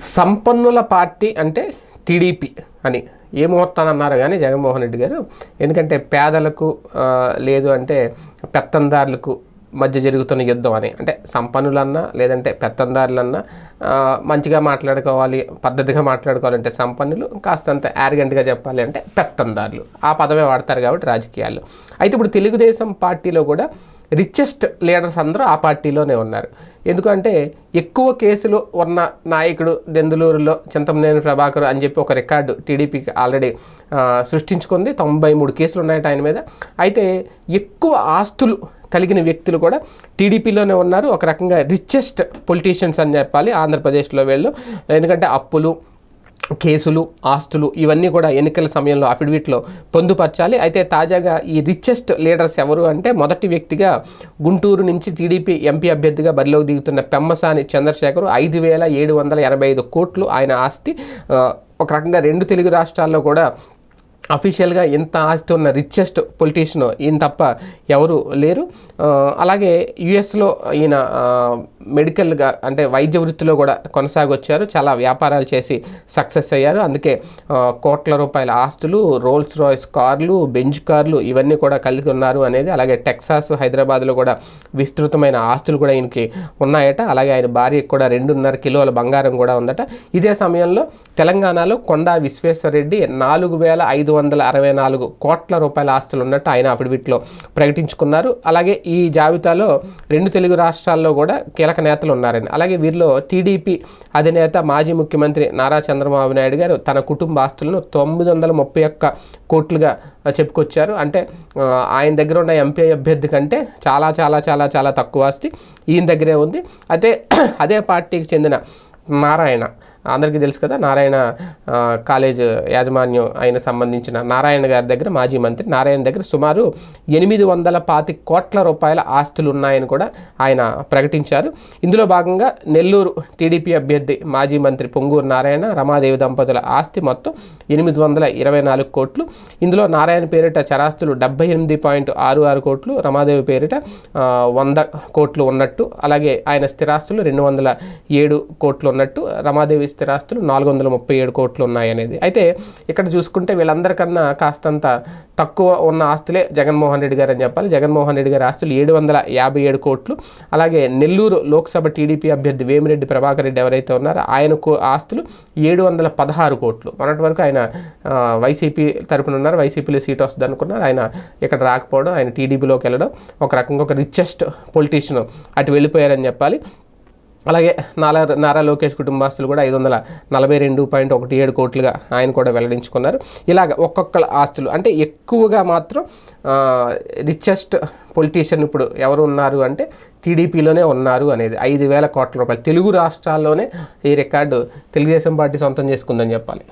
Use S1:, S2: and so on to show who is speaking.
S1: సంపన్నుల party అంటే TDP అని. ఏ ముహూర్తాన్ని అన్నారు కానీ జగన్మోహన్ రెడ్డి గారు. ఎందుకంటే పేదలకు లేదు అంటే పెత్తందారులకు మధ్య జరుగుతున్న యుద్ధం అని. అంటే సంపన్నులన్నా లేదంటే పెత్తందారులన్నా మంచిగా మాట్లాడుకోవాలి పద్ధతిగా మాట్లాడుకోవాలంటే సంపన్నులు కాస్తంత యారగెంట్గా చెప్పాలి అంటే పెత్తందారులు. ఆ పదమే వాడతారు కాబట్టి రాజకీయాల్లో. అయితే ఇప్పుడు తెలుగుదేశం పార్టీలో కూడా రిచెస్ట్ లీడర్స్ అందరూ ఆ పార్టీలోనే ఉన్నారు. ఎందుకంటే ఎక్కువ కేసులు ఉన్న నాయకుడు దెందులూరులో చింతమనేని ప్రభాకర్ అని చెప్పి ఒక రికార్డు టీడీపీకి ఆల్రెడీ సృష్టించుకుంది. తొంభై మూడు కేసులు ఉన్నాయట ఆయన మీద. అయితే ఎక్కువ ఆస్తులు కలిగిన వ్యక్తులు కూడా టీడీపీలోనే ఉన్నారు. ఒక రకంగా రిచెస్ట్ పొలిటీషియన్స్ అని చెప్పాలి ఆంధ్రప్రదేశ్లో వీళ్ళు. ఎందుకంటే అప్పులు కేసులు ఆస్తులు ఇవన్నీ కూడా ఎన్నికల సమయంలో అఫిడవిట్లో పొందుపరచాలి. అయితే తాజాగా ఈ రిచెస్ట్ లీడర్స్ ఎవరు అంటే మొదటి వ్యక్తిగా గుంటూరు నుంచి టీడీపీ ఎంపీ అభ్యర్థిగా బరిలోకి దిగుతున్న పెమ్మసాని చంద్రశేఖర్ ఐదు వేల ఏడు వందల ఎనభై ఐదు కోట్లు ఆయన ఆస్తి. ఒక రకంగా రెండు తెలుగు రాష్ట్రాల్లో కూడా అఫీషియల్గా ఇంత ఆస్తి ఉన్న రిచెస్ట్ పొలిటీషియన్ ఈయన తప్ప ఎవరు లేరు. అలాగే యుఎస్లో ఈయన మెడికల్గా అంటే వైద్య వృత్తిలో కూడా కొనసాగొచ్చారు. చాలా వ్యాపారాలు చేసి సక్సెస్ అయ్యారు. అందుకే కోట్ల రూపాయల ఆస్తులు రోల్స్ రాయ్స్ కార్లు బెంజ్ కార్లు ఇవన్నీ కూడా కలిగి ఉన్నారు అనేది అలాగే టెక్సాస్ హైదరాబాద్లో కూడా విస్తృతమైన ఆస్తులు కూడా ఈయనకి ఉన్నాయట. అలాగే ఆయన భార్యకు కూడా రెండున్నర కిలోల బంగారం కూడా ఉందట. ఇదే సమయంలో తెలంగాణలో కొండా విశ్వేశ్వరరెడ్డి నాలుగు వేల ఐదు వందల అరవై నాలుగు కోట్ల రూపాయల ఆస్తులు ఉన్నట్టు ఆయన అఫిడవిట్లో ప్రకటించుకున్నారు. అలాగే ఈ జాబితాలో రెండు తెలుగు రాష్ట్రాల్లో కూడా కీలక నేతలు ఉన్నారని అలాగే వీరిలో టీడీపీ అధినేత మాజీ ముఖ్యమంత్రి నారా చంద్రబాబు నాయుడు గారు తన కుటుంబ ఆస్తులను తొమ్మిది వందల ముప్పై ఒక్క కోట్లుగా చెప్పుకొచ్చారు. అంటే ఆయన దగ్గర ఉన్న ఎంపీ అభ్యర్థి కంటే చాలా చాలా చాలా చాలా తక్కువ ఆస్తి ఈయన దగ్గరే ఉంది. అయితే అదే పార్టీకి చెందిన నారాయణ అందరికీ తెలుసు కదా నారాయణ కాలేజ్ యాజమాన్యం ఆయన సంబంధించిన నారాయణ గారి దగ్గర మాజీ మంత్రి. నారాయణ దగ్గర సుమారు ఎనిమిది వందల పాతి కోట్ల రూపాయల ఆస్తులు ఉన్నాయని కూడా ఆయన ప్రకటించారు. ఇందులో భాగంగా నెల్లూరు టీడీపీ అభ్యర్థి మాజీ మంత్రి పొంగూరు నారాయణ రమాదేవి దంపతుల ఆస్తి మొత్తం ఎనిమిది వందల ఇరవై నాలుగు కోట్లు. ఇందులో నారాయణ పేరిట చరాస్తులు డెబ్బై ఎనిమిది పాయింట్ ఆరు ఆరు కోట్లు రమాదేవి పేరిట వంద కోట్లు ఉన్నట్టు అలాగే ఆయన స్థిరాస్తులు రెండు వందల ఏడు కోట్లు ఉన్నట్టు రమాదేవి స్థిరాస్తులు నాలుగు వందల ముప్పై ఏడు కోట్లు ఉన్నాయనేది అయితే ఇక్కడ చూసుకుంటే వీళ్ళందరికన్నా కాస్తంత తక్కువ ఉన్న ఆస్తులే జగన్మోహన్ రెడ్డి గారు అని చెప్పాలి. జగన్మోహన్ రెడ్డి గారి ఆస్తులు ఏడు వందల యాభై ఏడు కోట్లు. అలాగే నెల్లూరు లోక్సభ టీడీపీ అభ్యర్థి వేమిరెడ్డి ప్రభాకర్ రెడ్డి ఎవరైతే ఉన్నారో ఆయనకు ఆస్తులు ఏడు వందల పదహారు కోట్లు. మొన్నటి వరకు ఆయన ఆయన వైసీపీ తరపున ఉన్నారు వైసీపీలో సీట్ వస్తుంది అనుకున్నారు. ఆయన ఇక్కడ రాకపోవడం ఆయన టీడీపీలోకి వెళ్ళడం ఒక రకంగా ఒక రిచెస్ట్ పొలిటీషియన్ అటు వెళ్ళిపోయారని చెప్పాలి. అలాగే నారా నారా లోకేష్ కుటుంబస్తులు కూడా ఐదు వందల నలభై రెండు పాయింట్ ఒకటి ఏడు కోట్లుగా ఆయన కూడా వెల్లడించుకున్నారు. ఇలాగ ఒక్కొక్కల ఆస్తులు అంటే ఎక్కువగా మాత్రం రిచెస్ట్ పొలిటీషియన్ ఇప్పుడు ఎవరు ఉన్నారు అంటే టీడీపీలోనే ఉన్నారు అనేది ఐదు వేల కోట్ల రూపాయలు. తెలుగు రాష్ట్రాల్లోనే ఈ రికార్డు తెలుగుదేశం పార్టీ సొంతం చేసుకుందని చెప్పాలి.